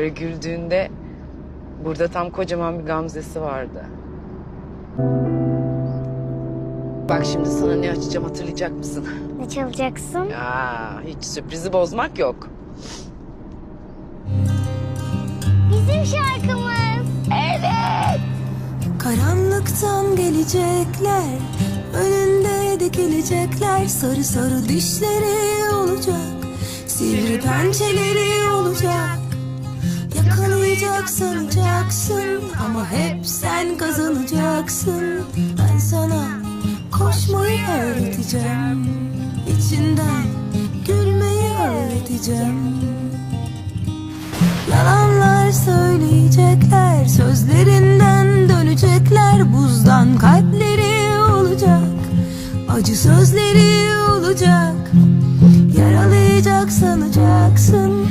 Böyle güldüğünde burada tam kocaman bir gamzesi vardı. Bak şimdi sana ne açacağım hatırlayacak mısın? Ne çalacaksın? Ya hiç sürprizi bozmak yok. Bizim şarkımız. Karanlıktan gelecekler Önünde dikilecekler Sarı sarı dişleri olacak Sivri pençeleri Sanacaksın Ama hep sen kazanacaksın. Ben sana koşmayı öğreteceğim. İçinden gülmeyi öğreteceğim. Yalanlar söyleyecekler Sözlerinden dönecekler. Buzdan kalpleri olacak Acı sözleri olacak. Yaralayacak sanacaksın